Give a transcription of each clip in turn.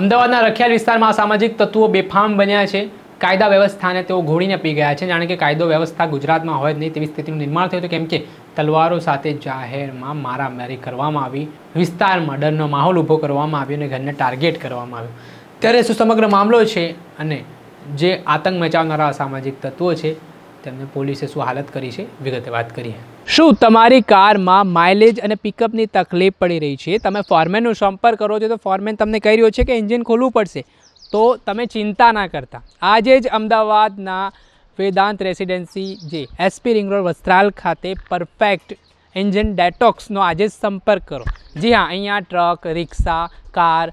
અમદાવાદના રખિયાલ વિસ્તારમાં અસામાજિક તત્વો બેફામ બન્યા છે. કાયદા વ્યવસ્થાને તેઓ ઘોડીને પી ગયા છે. જાણે કે કાયદો વ્યવસ્થા ગુજરાતમાં હોય જ નહીં તેવી સ્થિતિનું નિર્માણ થયું હતું. કેમ કે તલવારો સાથે જાહેરમાં મારામારી કરવામાં આવી. વિસ્તારમાં ડરનો માહોલ ઊભો કરવામાં આવ્યો અને ઘરને ટાર્ગેટ કરવામાં આવ્યું. ત્યારે શું સમગ્ર મામલો છે અને જે આતંક મચાવનારા અસામાજિક તત્વો છે તેમને પોલીસે શું હાલત કરી છે? વિગતે વાત કરીએ. શું તમારી કારમાં માઇલેજ અને પિકઅપની તકલીફ પડી રહી છે? તમે ફોરમેનનો સંપર્ક કરો છો તો ફોરમેન તમને કહી રહ્યો છે કે એન્જિન ખોલવું પડશે. તો તમે ચિંતા ના કરતા. આજે જ અમદાવાદના વેદાંત રેસિડેન્સી જે એસપી રિંગ રોડ વસ્ત્રાલ ખાતે પરફેક્ટ એન્જિન ડેટોક્સનો આજે જ સંપર્ક કરો. જી હા, અહીંયા ટ્રક રિક્ષા કાર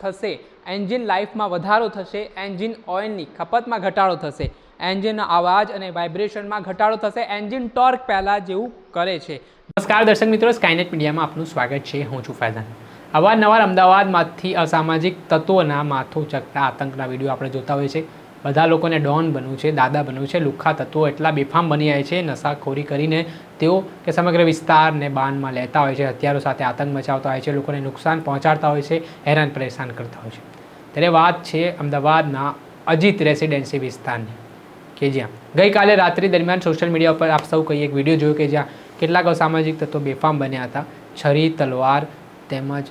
થશે. એન્જિન લાઈફમાં વધારો થશે. એન્જિન ઓઇલની ખપતમાં ઘટાડો થશે. એન્જિન અવાજ અને વાઇબ્રેશનમાં ઘટાડો થશે. એન્જિન ટોર્ક પહેલાં જેવું કરે છે. નમસ્કાર દર્શક મિત્રો સ્કાયનેટ મીડિયામાં આપનું સ્વાગત છે. હું છું ફૈઝાન. અવારનવાર અમદાવાદમાંથી અસામાજિક તત્વોના માથું ચકતા આતંકના વીડિયો આપણે જોતા હોઈએ છીએ. બધા લોકોને ડોન બનવું છે, દાદા બનવું છે, લુખ્ખા તત્વો એટલા બેફામ બની જાય છે, નશાખોરી કરીને તેઓ કે સમગ્ર વિસ્તારને બાનમાં લેતા હોય છે, હથિયારો સાથે આતંક મચાવતા હોય છે, લોકોને નુકસાન પહોંચાડતા હોય છે, હેરાન પરેશાન કરતા હોય છે. ત્યારે વાત છે અમદાવાદના અજીત રેસિડેન્સી વિસ્તારની, કે જ્યાં ગઈકાલે રાત્રિ દરમિયાન સોશિયલ મીડિયા ઉપર આપ સૌ કઈ એક વીડિયો જોયો કે જ્યાં કેટલાક અસામાજિક તત્વો બેફામ બન્યા હતા, છરી, તલવાર તેમજ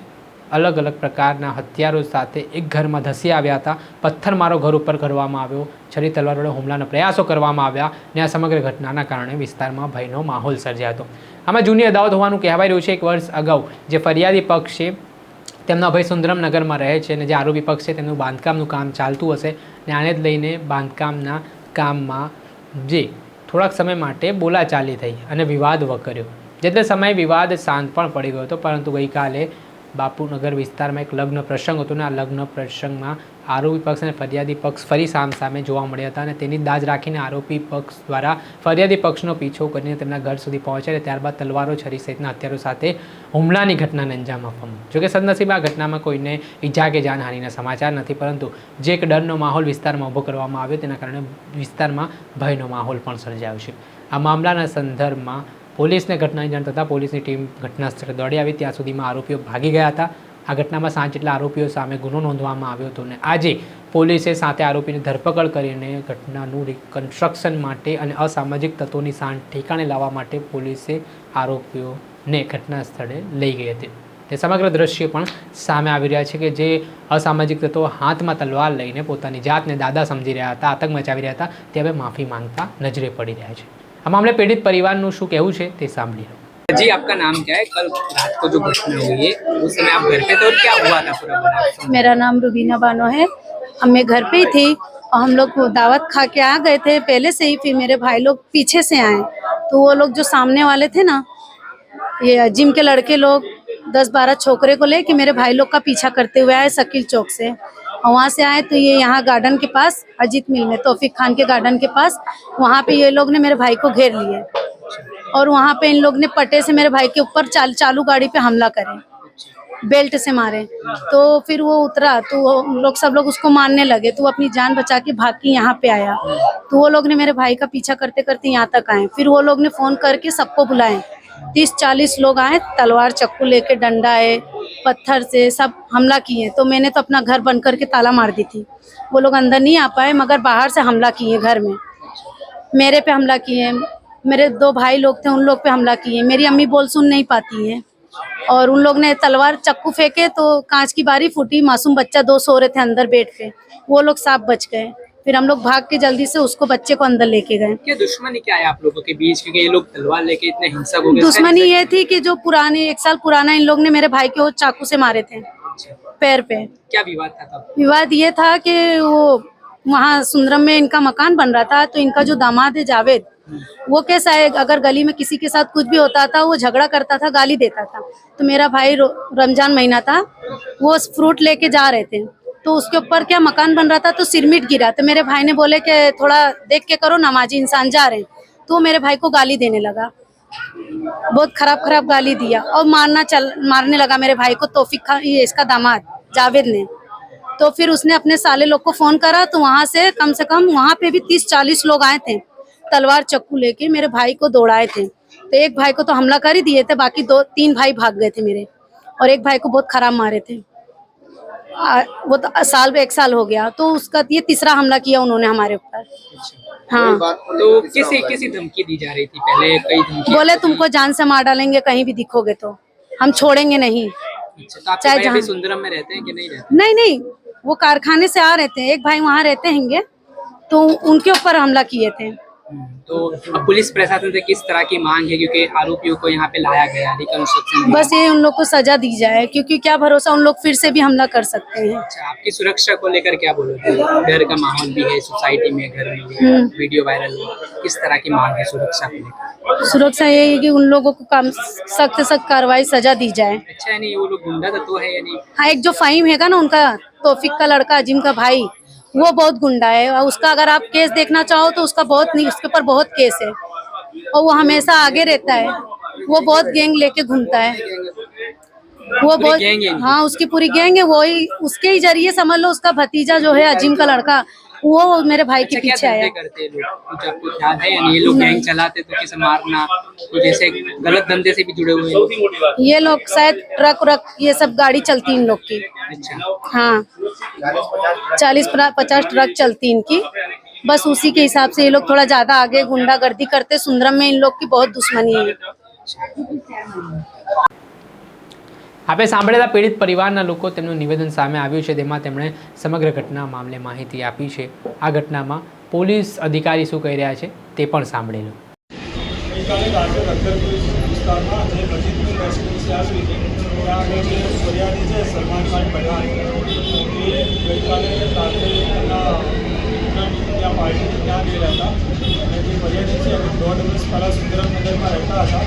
અલગ અલગ પ્રકારના હથિયારો સાથે એક ઘરમાં ધસી આવ્યા હતા. પથ્થરમારો ઘર ઉપર કરવામાં આવ્યો. છરી તલવાર વડે હુમલાના પ્રયાસો કરવામાં આવ્યા અને આ સમગ્ર ઘટનાના કારણે વિસ્તારમાં ભયનો માહોલ સર્જાયો હતો. આમાં જૂની અદાવત હોવાનું કહેવાય રહ્યું છે એક વર્ષ અગાઉ, જે ફરિયાદી પક્ષ છે, તેમના ભાઈ સુંદરમ નગરમાં રહે છે અને જે આરોપી પક્ષ છે તેમનું બાંધકામનું કામ ચાલતું હશે અને આને જ લઈને બાંધકામના કામમાં જે થોડાક સમય માટે બોલાચાલી થઈ અને વિવાદ વકર્યો. જે તે સમયે વિવાદ શાંત પણ પડી ગયો હતો, પરંતુ ગઈકાલે બાપુનગર વિસ્તારમાં એક લગ્ન પ્રસંગ હતો અને આ લગ્ન પ્રસંગમાં આરોપી પક્ષ અને ફરિયાદી પક્ષ ફરી સામ સામે જોવા મળ્યા હતા અને તેની દાજ રાખીને આરોપી પક્ષ દ્વારા ફરિયાદી પક્ષનો પીછો કરીને તેમના ઘર સુધી પહોંચ્યા અને ત્યારબાદ તલવારો છરી સહિતના હથિયારો સાથે હુમલાની ઘટનાને અંજામ આપવામાં જોકે સદનસીબે આ ઘટનામાં કોઈને ઈજા કે જાનહાનિના સમાચાર નથી, પરંતુ જે એક ડરનો માહોલ વિસ્તારમાં ઊભો કરવામાં આવ્યો, તેના કારણે વિસ્તારમાં ભયનો માહોલ પણ સર્જાયો છે. આ મામલાના સંદર્ભમાં પોલીસને ઘટનાની જાણ થતાં પોલીસની ટીમ ઘટના સ્થળે દોડી આવી. ત્યાં સુધીમાં આરોપીઓ ભાગી ગયા હતા. આ ઘટનામાં સાત જેટલા આરોપીઓ સામે ગુનો નોંધવામાં આવ્યો હતો અને આજે પોલીસે સાથે આરોપીની ધરપકડ કરીને ઘટનાનું રિકન્સ્ટ્રક્શન માટે અને અસામાજિક તત્વોની સાંઠ ઠેકાણે લાવવા માટે પોલીસે આરોપીઓને ઘટના સ્થળે લઈ ગઈ હતી. તે સમગ્ર દ્રશ્ય પણ સામે આવી રહ્યા છે કે જે અસામાજિક તત્વો હાથમાં તલવાર લઈને પોતાની જાતને દાદા સમજી રહ્યા હતા, આતંક મચાવી રહ્યા હતા, તે હવે માફી માંગતા નજરે પડી રહ્યા છે. આ મામલે પીડિત પરિવારનું શું કહેવું છે તે સાંભળીએ जी आपका नाम क्या है कल रात को जो घटना हुई है उस समय आप घर पे थे और क्या हुआ था पूरा बनारस में? मेरा नाम रुबीना बानो है हम मैं घर पे ही थी और हम लोग दावत खा के आ गए थे पहले से ही फिर मेरे भाई लोग पीछे से आए तो वो लोग जो सामने वाले थे ना ये जिम के लड़के लोग दस बारह छोकरे को लेके मेरे भाई लोग का पीछा करते हुए आए शकील चौक से और वहाँ से आए तो ये यहाँ गार्डन के पास अजीत मिल में तौफीक खान के गार्डन के पास वहाँ पे ये लोग ने मेरे भाई को घेर लिए। और वहाँ पे इन लोग ने पटे से मेरे भाई के ऊपर चाल, चालू गाड़ी पे हमला करे बेल्ट से मारे। तो फिर वो उतरा तो वो लोग सब लोग उसको मारने लगे। तो वो अपनी जान बचा के भाग के यहाँ पे आया। तो वो लोग ने मेरे भाई का पीछा करते करते यहाँ तक आए। फिर वो लोग ने फ़ोन करके सबको बुलाए। तीस चालीस लोग आए, तलवार, चक्कू लेके डंडा है पत्थर से सब हमला किए। तो मैंने तो अपना घर बंद करके ताला मार दी थी। वो लोग अंदर नहीं आ पाए, मगर बाहर से हमला किए घर में। मेरे पे हमला किए। मेरे दो भाई लोग थे, उन लोग पे हमला किए। मेरी अम्मी बोल सुन नहीं पाती हैं। और उन लोग ने तलवार, चक्कू फेंके तो कांच की बारी फूटी, मासूम बच्चा दो सो रहे थे अंदर बेड पे वो लोग साफ़ बच गए। फिर हम लोग भाग के जल्दी से उसको बच्चे को अंदर लेके गए। क्या दुश्मनी क्या है आप लोगों के बीच क्योंकि ये लोग तलवार लेके इतने हिंसक हो गए। दुश्मनी ये थी कि जो पुराने एक साल पुराना इन लोग ने मेरे भाई को चाकू से मारे थे अच्छा, पैर पे। क्या विवाद था तब? विवाद ये था कि वो वहाँ सुंदरम में इनका मकान बन रहा था तो इनका जो दामाद है जावेद वो कैसा है अगर गली में किसी के साथ कुछ भी होता था वो झगड़ा करता था गाली देता था। तो मेरा भाई रमज़ान महीना था वो फ्रूट लेके जा रहे थे। तो उसके ऊपर क्या मकान बन रहा था तो सिरमिट गिरा। तो मेरे भाई ने बोले कि थोड़ा देख के करो नमाजी इंसान जा रहे हैं। तो मेरे भाई को गाली देने लगा। बहुत खराब खराब गाली दिया और मारना चल, मारने लगा मेरे भाई को, तोफिक ये इसका दामाद, जावेद ने। तो फिर उसने अपने साले लोग को फ़ोन करा तो वहाँ से कम से कम वहाँ पे भी तीस चालीस लोग आए थे। तलवार चक्कू लेके मेरे भाई को दौड़ाए थे। तो एक भाई को तो हमला कर ही दिए थे, बाकी दो, तीन भाई भाग गए थे मेरे। और एक भाई को बहुत खराब मारे थे। आ, वो तो साल एक साल हो गया तो उसका ये तीसरा हमला किया उन्होंने हमारे ऊपर। हाँ। तो किसी किसी धमकी दी जा रही थी? पहले कई धमकी बोले तुमको जान से मार डालेंगे कहीं भी दिखोगे तो। हम छोड़ेंगे नहीं। अच्छा, तो चाहे जहाँ- सुंदरम में रहते हैं कि नहीं रहते? नहीं नहीं वो कारखाने से आ रहे थे एक भाई वहाँ रहते हैंगे तो उनके ऊपर हमला किए थे। तो अब पुलिस प्रशासन से किस तरह की मांग है? क्योंकि आरोपियों को यहाँ पे लाया गया रिकंस्ट्रक्शन बस ये उन लोग को सजा दी जाए क्योंकि क्या भरोसा उन लोग फिर से भी हमला कर सकते हैं। अच्छा आपकी सुरक्षा को लेकर क्या बोलोगे? डर का माहौल भी है सोसाइटी में घर में। वीडियो वायरल हुआ किस तरह की मांग है सुरक्षा को लेकर? सुरक्षा ये है कि उन लोगों को काम सख्त से सख्त कार्रवाई सजा दी जाए। अच्छा नहीं वो लोग गुंडा तत्व है या नहीं? हाँ एक जो फाइम है ना उनका तोफिक का लड़का अजीम का भाई वो बहुत गुंडा है और उसका अगर आप केस देखना चाहो तो उसका बहुत नहीं उसके ऊपर बहुत केस है। और वो हमेशा आगे रहता है। वो बहुत गैंग लेके घूमता है। वो बहुत है उसकी पूरी गैंग है। वही ही उसके ही ज़रिए समझ लो उसका भतीजा जो है अजीम का लड़का वो मेरे भाई के अच्छा पीछे आया। करते हैं कुछ आपको ख्याल है या नहीं? ये लोग गैंग चलाते तो किसे मारना? कुछ ऐसे गलत धंधे से भी जुड़े हुए ये लोग शायद ट्रक व्रक ये सब गाड़ी चलती इन लोग की। अच्छा। हाँ। चालीस पचास ट्रक चलती इनकी। बस उसी के हिसाब से ये लोग थोड़ा ज़्यादा आगे गुंडागर्दी करते। सुंदरम में इन लोग की बहुत दुश्मनी है। આપણે સાંભળેલા પીડિત પરિવારના લોકો તેમનું નિવેદન સામે આવ્યું છે, તેમાં તેમણે સમગ્ર ઘટના મામલે માહિતી આપી છે. આ ઘટનામાં પોલીસ અધિકારી શું કહી રહ્યા છે, તે પણ સાંભળેલું એમના દોઢ વર્ષ પહેલાં સુંદરનગરમાં રહેતા હતા.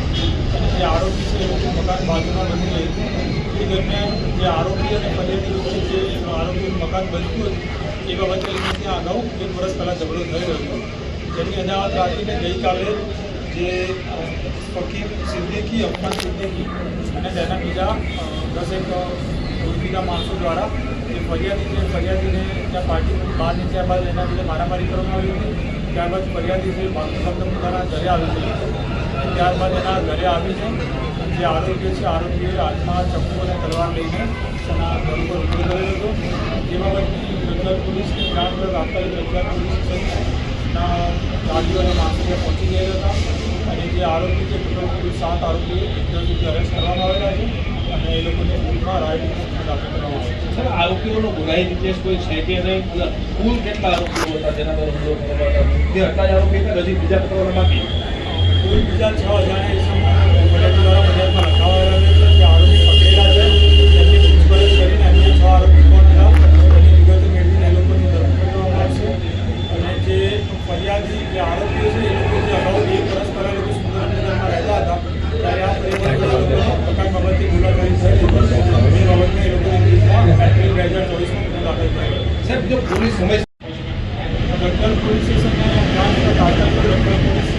અને જે આરોપી છે, એ લોકો મકાન બાજુમાં નથી એ દરમિયાન જે આરોપી અને ફરિયાદી વચ્ચે જે આરોપીનું મકાન બનતું હતું, એ બાબતે લઈને ત્યાં અગાઉ એક વર્ષ પહેલાં ઝઘડો થયો હતો. જેની અદાવત રાખીને ગઈકાલે જે ફકીર સિદ્દીકી અફમાન સિદ્દીકી અને તેના બીજા દસેક ઓળખીતા માણસો દ્વારા જે ફરિયાદી છે, ફરિયાદીને ત્યાં પાર્ટી બહાર નીચ્યા બાદ એના લીધે મારામારી કરવામાં આવી હતી. ત્યારબાદ ફરિયાદી છે ભક્ત પોતાના ઘરે આવી છે ત્યારબાદ એના ઘરે આવીને જે આરોપીઓ છે આરોપીઓએ હાથમાં ચપ્પુ અને તલવાર લઈને તેના ઘર ઉપર ઊભો કરેલો હતો. જે બાબતની રજૂઆત પોલીસની જાણ પર રાખતા રજૂઆત પોલીસ સ્ટેશનના ગાડીઓ અને માણસો પહોંચી ગયેલા હતા. અને જે આરોપી છે ટોટલ સાત આરોપીઓ અત્યાર સુધી અરેસ્ટ કરવામાં આવેલા છે. અને એ લોકોને કોર્ટમાં રાઇટ દાખલ કરવામાં આરોપીઓનો ગુનાહિત ઇતિહાસ કોઈ છે કે નહીં? કુલ કેટલા આરોપીઓ હતા જેના પર હુમલો કરવામાં આવ્યો? તે હતા આરોપી કે હજી બીજા પકડવાના બાકી? કુલ બીજા છ અજાણ્યા ઇસમો ફરિયાદ દ્વારા ફરિયાદમાં લખાવાયેલા છે જે આરોપી પકડેલા છે તેમની પૂછપરછ કરીને અન્ય છ આરોપી કોણ હતા તેની વિગતો મેળવીને એ લોકોની ધરપકડ કરવામાં આવશે અને જે ફરિયાદી જે આરોપીઓ છે એ લોકો જે અગાઉ એક વર્ષ પહેલાં લોકો સુંદરનગરમાં રહેતા હતા ત્યારે આ ફરિયાદી મકાન બાબતની મુલાકાત થયેલી એ બાબતને એ લોકોની કેસમાં એપ્રિલ બે હજાર ચોવીસમાં ગુનો દાખલ થયેલો સાહેબ જો પોલીસ સમય ગઢકલ પોલીસ સ્ટેશનના પોલીસ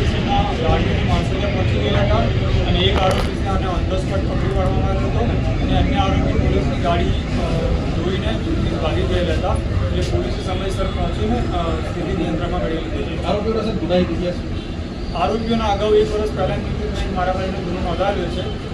ગાડીની માણસો પહોંચી ગયેલા હતા અને એક આરોપીને આને ઓન ધ સ્પોટ પકડી પાડવામાં આવ્યો હતો અને અન્ય આરોપી પોલીસની ગાડી જોઈને ભાગી ગયેલા હતા. એટલે પોલીસે સમયસર પહોંચીને સ્થિતિ નિયંત્રણમાં મેળવી લીધી છે. આરોપીઓનો સર ગુનાહિત ઇતિહાસ આરોપીઓના અગાઉ એક વર્ષ પહેલાંની મારા મારામારીનો ગુનો નોંધાવ્યો છે.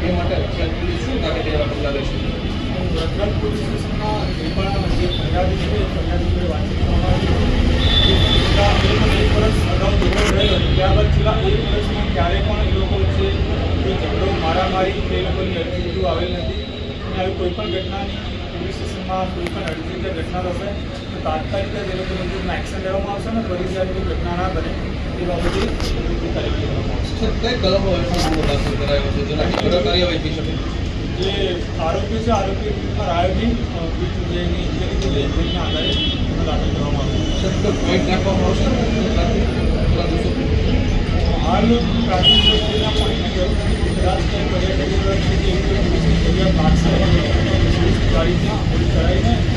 એ માટે રક્ષણ પોલીસ શું કાકે તેના પગલાં લેશે? રતન પોલીસ સ્ટેશનમાં જે પણ જે ફરિયાદી છે એ ફરિયાદી જોડે વાતચીત કરવામાં આવી એક વર્ષ અગાઉ ઝઘડો ત્યારબાદ છેલ્લા એક વર્ષમાં ક્યારે પણ એ લોકો છે ઝઘડો મારામારી તે લોકોની અરજી બધું આવેલ નથી આવી કોઈ પણ પોલીસ સ્ટેશનમાં કોઈ પણ કે ઘટના થશે તો તાત્કાલિક જ એ લોકો એક્શન લેવામાં આવશે ને ફરી ઘટના ના બને, એ બાબતે કઈ કલમો હેઠળ ગુનો દાખલ કરાયો છે જેનાથી કડક કાર્યવાહી થઈ શકે જે આરોપી છે આરોપી પર આયોજિત જે એની ઇન્ટેલિજન્સ એજન્ટના આધારે ગુનો દાખલ કરવામાં આવ્યો સર કોઈ પોઈન્ટ નાખવામાં આવશે થોડા દિવસો હાલ પ્રાથમિક દ્રષ્ટિના પોઈન્ટ નથી કદાચ કંઈ પર્યટક વિભાગ છે કે એવી કોઈ પોલીસની ફરિયાદ લાગશે પોલીસ ગાડીથી પોલીસ કરાવીને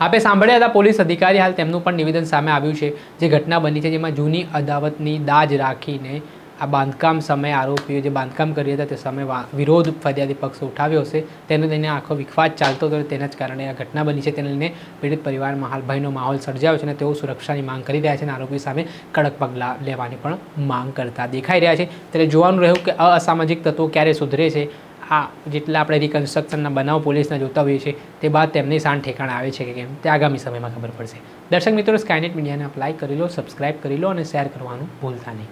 આપે સાંભળ્યા હતા પોલીસ અધિકારી હાલ તેમનું પણ નિવેદન સામે આવ્યું છે, જે ઘટના બની છે જેમાં જૂની અદાવતની દાજ રાખીને આ બાંધકામ સમયે આરોપીઓ જે બાંધકામ કરી હતા તે સમયે વિરોધ ફરિયાદી પક્ષ ઉઠાવ્યો હશે. તેને લઈને આખો વિખવાદ ચાલતો હતો તેના જ કારણે આ ઘટના બની છે. તેને લઈને પીડિત પરિવારમાં હાલ ભયનો માહોલ સર્જાયો છે અને તેઓ સુરક્ષાની માંગ કરી રહ્યા છે અને આરોપી સામે કડક પગલાં લેવાની પણ માંગ કરતા દેખાઈ રહ્યા છે. ત્યારે જોવાનું રહ્યું કે અસામાજિક તત્વો ક્યારે સુધરે છે આ જેટલા આપણે રિકન્સ્ટ્રક્શનના બનાવ પોલીસના જોતા હોઈએ છીએ, તે બાદ તેમની શાન ઠેકાણ આવે છે કે કેમ, તે આગામી સમયમાં ખબર પડશે. દર્શક મિત્રો સ્કાયનેટ મીડિયાને લાઈક કરી લો સબસ્ક્રાઇબ કરી લો અને શેર કરવાનું ભૂલતા નહીં.